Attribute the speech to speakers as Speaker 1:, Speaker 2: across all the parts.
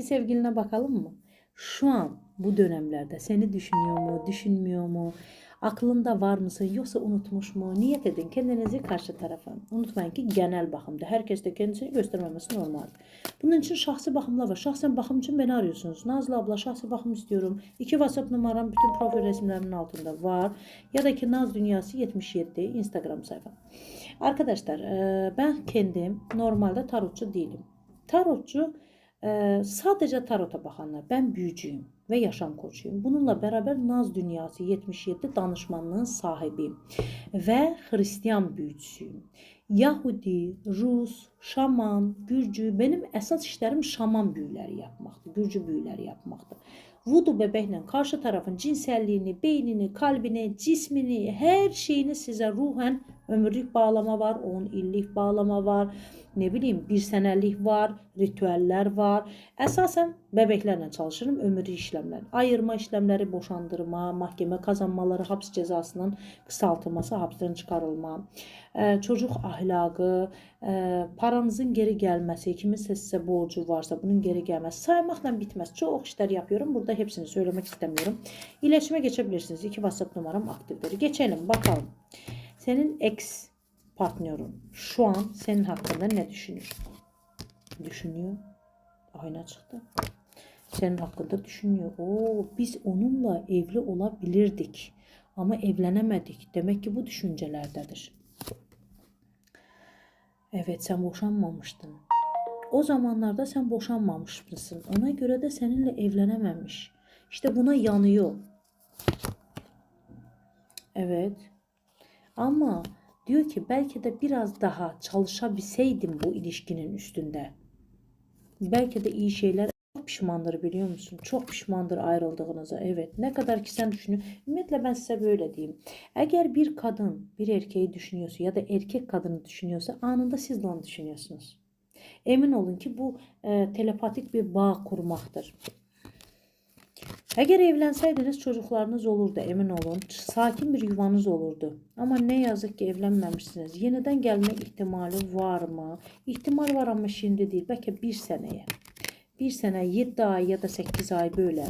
Speaker 1: Eski sevgiline bakalım mı? Şu an bu dönemlerde seni düşünüyor mu, düşünmüyor mu? Aklında var mısın yoksa unutmuş mu? Niyet edin kendinizi karşı tarafa. Unutmayın ki genel bakımda. Herkes de kendisini göstermemesi normal. Bunun için şahsi bakımlar var. Şahsen bakım için beni arıyorsunuz. Nazlı abla şahsi bakım istiyorum. İki WhatsApp numaram bütün profil resimlerimin altında var. Ya da ki Naz Dünyası 77 Instagram sayfam. Arkadaşlar ben kendim normalde tarotçu değilim. Tarotçu sadece tarota bakanlar. Ben büyücüyüm ve yaşam koçuyum. Bununla beraber Naz Dünyası 77 danışmanlığın sahibiyim ve Hristiyan büyücüsüyüm. Yahudi, Rus, Şaman, Gürcü benim esas işlerim şaman büyüləri yapmaqdır, Gürcü büyüləri yapmaqdır. Voodoo bebəklə karşı tarafın cinselliyini, beynini, kalbini, cismini, her şeyini size ruhen ömürlük bağlama var, 10 illik bağlama var, ne bileyim bir senelik var, ritüeller var. Əsasən bebeklerle çalışırım, ömürlük işlemler. Ayırma işlemleri, boşandırma, mahkeme kazanmaları, hapis cezasının kısaltılması, hapisten çıkarılma, e, çocuk ahlakı, e, paranızın geri gelmesi, kiminse size borcu varsa bunun geri gelmesi saymakla bitmez. Çok işler yapıyorum. Burada hepsini söylemek istemiyorum. İletişime geçebilirsiniz. İki WhatsApp numaram aktifleri. Geçelim bakalım. Senin ex partnerin şu an senin hakkında ne düşünüyor? Düşünüyor. Ayna çıktı. Senin hakkında düşünüyor. Oo, biz onunla evli olabilirdik. Ama evlenemedik. Demek ki bu düşüncelerdedir. Evet sen boşanmamıştın. O zamanlarda sen boşanmamış mısın? Ona göre de seninle evlenememiş. İşte buna yanıyor. Evet. Ama diyor ki belki de biraz daha çalışabilseydim bu ilişkinin üstünde. Belki de iyi şeyler çok pişmandır biliyor musun? Çok pişmandır ayrıldığınıza. Evet. Ne kadar ki sen düşünüyorsun. Ümumiyyətlə ben size böyle diyeyim. Eğer bir kadın bir erkeği düşünüyorsa ya da erkek kadını düşünüyorsa anında siz de onu düşünüyorsunuz. Emin olun ki bu e, telepatik bir bağ kurmaktır. Eğer evlenseydiniz çocuklarınız olurdu emin olun. Sakin bir yuvanız olurdu. Ama ne yazık ki evlenmemişsiniz. Yeniden gelme ihtimali var mı? İhtimal var ama şimdi değil. Belki bir seneye. Bir sene 7 ay ya da 8 ay böyle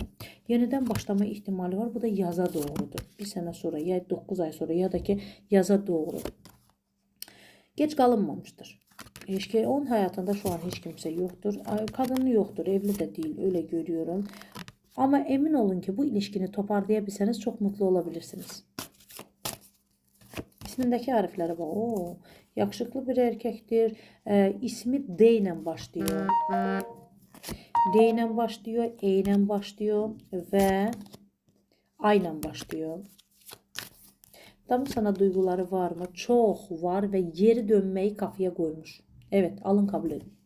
Speaker 1: yeniden başlama ihtimali var. Bu da yaza doğrudur. Bir sene sonra ya 9 ay sonra ya da ki yaza doğru. Geç kalınmamıştır. İlişki onun hayatında şu an hiç kimse yoktur. Ay, Kadını yoktur. Evli de değil. Öyle görüyorum. Ama emin olun ki bu ilişkini toparlayabilseniz çok mutlu olabilirsiniz. İsmindeki harflere bak. Oo, yakışıklı bir erkektir. Ee, ismi D ile başlıyor. D ile başlıyor, E ile başlıyor ve A ile başlıyor. Tam sana duyguları var mı? Çok var ve geri dönmeyi kafaya koymuş. Evet alın kabul edin.